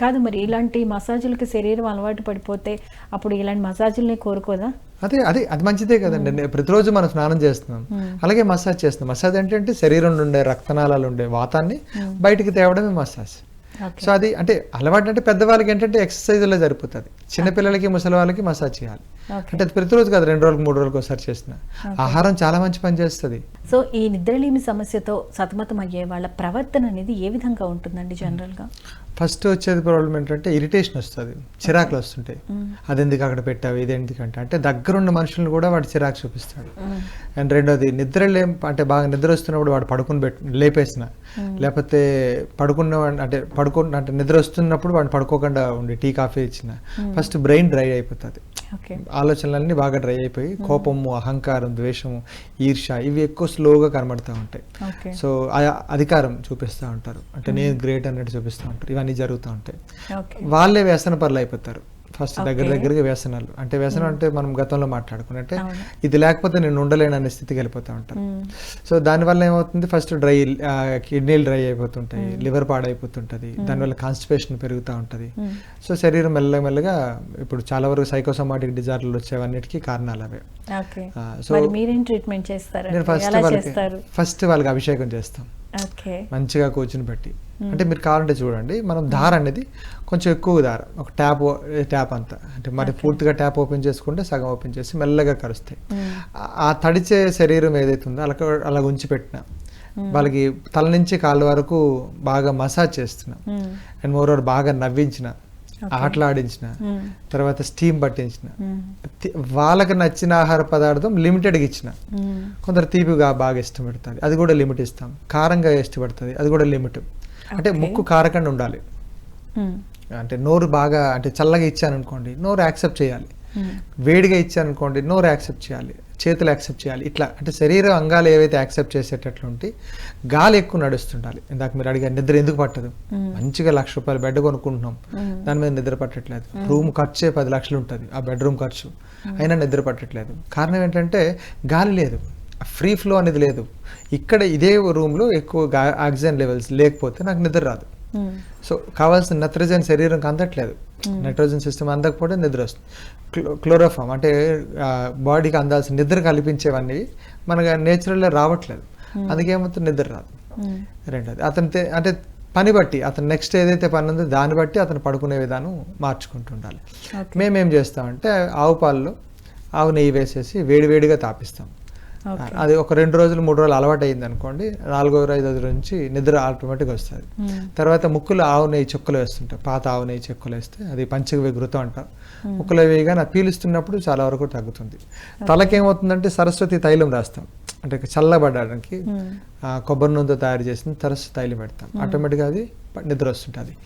కాదు మరి ఇలాంటి మసాజులకి శరీరం అలవాటు పడిపోతే అప్పుడు ఇలాంటి మసాజుల్ని కోరుకోదా? అదే అదే అది మంచిదే కదండి. నేను ప్రతిరోజు మనం స్నానం చేస్తున్నాం. అలాగే మసాజ్ చేస్తున్నాం. మసాజ్ అంటే అంటే శరీరంలో ఉండే రక్తనాళాలు ఉండే వాతాన్ని బయటికి తేవడమే మసాజ్. సో అది అంటే అలవాటు అంటే పెద్దవాళ్ళకి ఏంటంటే ఎక్సర్సైజ్లో సరిపోతుంది. చిన్నపిల్లలకి ముసలి వాళ్ళకి మసాజ్ చేయాలి. అంటే అది ప్రతిరోజు కాదు రెండు రోజులకు మూడు రోజులకు ఒకసారి చేసిన ఆహారం చాలా మంచి పని చేస్తుంది. సో ఈ నిద్రలేమి సమస్యతో సతమతం అయ్యే వాళ్ళ ప్రవర్తన అనేది ఏ విధంగా ఉంటుందండి జనరల్గా ఫస్ట్ వచ్చేది ప్రాబ్లం ఏంటంటే ఇరిటేషన్ వస్తుంది చిరాకులు వస్తుంటాయి. అది ఎందుకు అక్కడ పెట్టావు ఇది ఎందుకంటే అంటే? దగ్గరున్న మనుషులను కూడా వాడు చిరాకు చూపిస్తాడు. అండ్ రెండోది నిద్ర లేం అంటే బాగా నిద్ర వస్తున్నప్పుడు వాడు పడుకుని పెట్ లేపేసిన. లేకపోతే పడుకున్న అంటే పడుకో అంటే నిద్ర వస్తున్నప్పుడు వాడిని పడుకోకుండా ఉండి టీ కాఫీ ఇచ్చిన. ఫస్ట్ బ్రెయిన్ డ్రై అయిపోతుంది. ఆలోచనలన్నీ బాగా డ్రై అయిపోయి కోపము అహంకారం ద్వేషము ఈర్ష ఇవి ఎక్కువ స్లోగా కనబడుతూ ఉంటాయి. సో ఆ- అధికారం చూపిస్తూ ఉంటారు. అంటే నేను గ్రేట్ అన్నట్టు చూపిస్తూ ఉంటారు. ఇవన్నీ జరుగుతూ ఉంటాయి. వాళ్ళే వ్యసన పనులు అయిపోతారు ఫస్ట్ దగ్గర. దగ్గరగా వ్యసనాలు అంటే వ్యసనం అంటే మనం గతంలో మాట్లాడుకున్నట్టే. ఇది లేకపోతే నేను ఉండలేను అనే స్థితికి వెళ్ళిపోతూ మ్మ్. సో దానివల్ల ఏమవుతుంది? ఫస్ట్ డ్రై కిడ్నీలు డ్రై అయిపోతుంటాయి లివర్ పాడైపోతుంటుంది దానివల్ల కాన్స్టిపేషన్ పెరుగుతూ ఉంటుంది. సో శరీరం మెల్లమెల్లగా ఇప్పుడు చాలా వరకు సైకోసోమాటిక్ డిజార్డర్లు వచ్చేవన్నిటికీ కారణాలు అవే. సో మరి ట్రీట్మెంట్ చేస్తారు? ఫస్ట్ వాళ్ళకి ఫస్ట్ వాళ్ళకి అభిషేకం చేస్తాం. మంచిగా కూర్చుని పెట్టి. అంటే మీరు కావాలంటే చూడండి మనం దార అనేది కొంచెం ఎక్కువ దార ఒక ట్యాప్ ట్యాప్ అంతా. అంటే మరి పూర్తిగా ట్యాప్ ఓపెన్ చేసుకుంటే సగం ఓపెన్ చేసి మెల్లగా కరుస్తాయి. ఆ- తడిచే శరీరం ఏదైతే ఉందో అలా అలా ఉంచి పెట్టిన. వాళ్ళకి తల నుంచి కాళ్ళ వరకు బాగా మసాజ్ చేస్తున్నాం. అండ్ మోరోవర్ బాగా నవ్వించిన. ఆటలాడించిన మ్మ్. తర్వాత స్టీమ్ పట్టించిన. తి- వాళ్ళకి నచ్చిన ఆహార పదార్థం లిమిటెడ్గా ఇచ్చిన మ్మ్. కొందరు తీపిగా బాగా ఇష్టపడుతుంది అది కూడా లిమిట్ ఇస్తాం కారంగా ఇష్టపడుతుంది అది కూడా లిమిట్ అంటే. ముక్కు కారకుండా ఉండాలి. అంటే నోరు బాగా అంటే చల్లగా ఇచ్చాను అనుకోండి నోరు యాక్సెప్ట్ చేయాలి. వేడిగా ఇచ్చాను అనుకోండి నోరు యాక్సెప్ట్ చేయాలి చేతులు యాక్సెప్ట్ చేయాలి. ఇట్లా అంటే శరీర అంగాలు ఏవైతే యాక్సెప్ట్ చేసేటట్లు ఉంటే గాలి ఎక్కువ నడుస్తుండాలి. ఇందాక మీరు అడిగారు నిద్ర ఎందుకు పట్టదు. మంచిగా లక్ష రూపాయలు బెడ్ కొనుక్కుంటున్నాం. దాని మీద నిద్ర పట్టట్లేదు. రూమ్ ఖర్చే పది లక్షలు ఉంటుంది. ఆ బెడ్రూమ్ ఖర్చు. అయినా నిద్ర పట్టట్లేదు. కారణం ఏంటంటే గాలి లేదు. ఫ్రీ ఫ్లో అనేది లేదు. ఇక్కడ ఇదే రూమ్లో ఎక్కువ ఆక్సిజన్ లెవెల్స్ లేకపోతే నాకు నిద్ర రాదు. సో కావాల్సిన నత్రజన్ శరీరంకి అందట్లేదు. నైట్రోజన్ సిస్టమ్ అందకపోతే నిద్ర వస్తుంది. క్లో క్లోరోఫామ్ అంటే బాడీకి అందాల్సిన నిద్ర కల్పించేవన్నీ మనకు నేచురల్లో రావట్లేదు. అందుకే ఏమవుతుంది? నిద్ర రాదు. రెండోది అతని అంటే పని బట్టి అతను నెక్స్ట్ ఏదైతే పని ఉందో దాన్ని బట్టి అతను పడుకునే విధానం మార్చుకుంటూ ఉండాలి. మేమేం చేస్తామంటే ఆవు పాలలో ఆవు నెయ్యి వేసేసి వేడివేడిగా తాపిస్తాం. అది ఒక రెండు రోజులు మూడు రోజులు అలవాటు అయింది అనుకోండి నాలుగో ఐదో రోజు నుంచి నిద్ర ఆటోమేటిక్గా వస్తుంది. తర్వాత ముక్కులో ఆవు నెయ్యి చెక్కులు వేస్తుంటాం పాత ఆవు నెయ్యి చెక్కులు వేస్తే అది పంచగ విగృతం అంటాం ముక్కులో వేయగా నా పీలుస్తున్నప్పుడు చాలా వరకు తగ్గుతుంది. తలకేమవుతుందంటే సరస్వతి తైలం రాస్తాం. అంటే చల్లబడడానికి కొబ్బరి నూనెతో తయారు చేసిన సరస్వతి తైలం పెడతాం. ఆటోమేటిక్గా అది నిద్ర వస్తుంటుంది.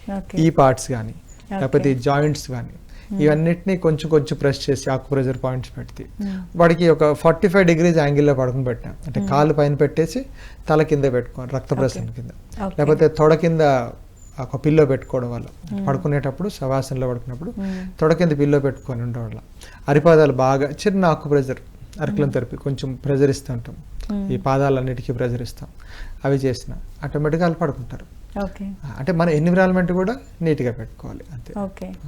ఈ పార్ట్స్ కానీ లేకపోతే జాయింట్స్ కానీ ఇవన్నిటిని కొంచెం కొంచెం ప్రెస్ చేసి ఆకు ప్రెజర్ పాయింట్స్ పెడితే. మ్మ్. వాడికి ఒక ఫార్టీ ఫైవ్ డిగ్రీస్ యాంగిల్లో పడుకుని పెట్టాం అంటే కాలు పైన పెట్టేసి తల కింద పెట్టుకోవాలి రక్త ప్రసరణ కింద. లేకపోతే తొడ కింద ఒక పిల్లో పెట్టుకోవడం వల్ల. పడుకునేటప్పుడు శవాసనలో పడుకున్నప్పుడు. తొడ కింద పిల్లో పెట్టుకొని ఉండడం వల్ల. అరిపాదాలు బాగా చిన్న ఆకు ప్రెజర్ అరకులం తెరపి కొంచెం ప్రెజర్ ఇస్తూ ఉంటాం. ఈ పాదాలన్నిటికీ ప్రెజర్ ఇస్తాం. అవి చేసిన ఆటోమేటిక్గా వాళ్ళు పడుకుంటారు. అంటే మన ఎన్విరాన్మెంట్ కూడా నీట్గా పెట్టుకోవాలి అంతే. ఓకే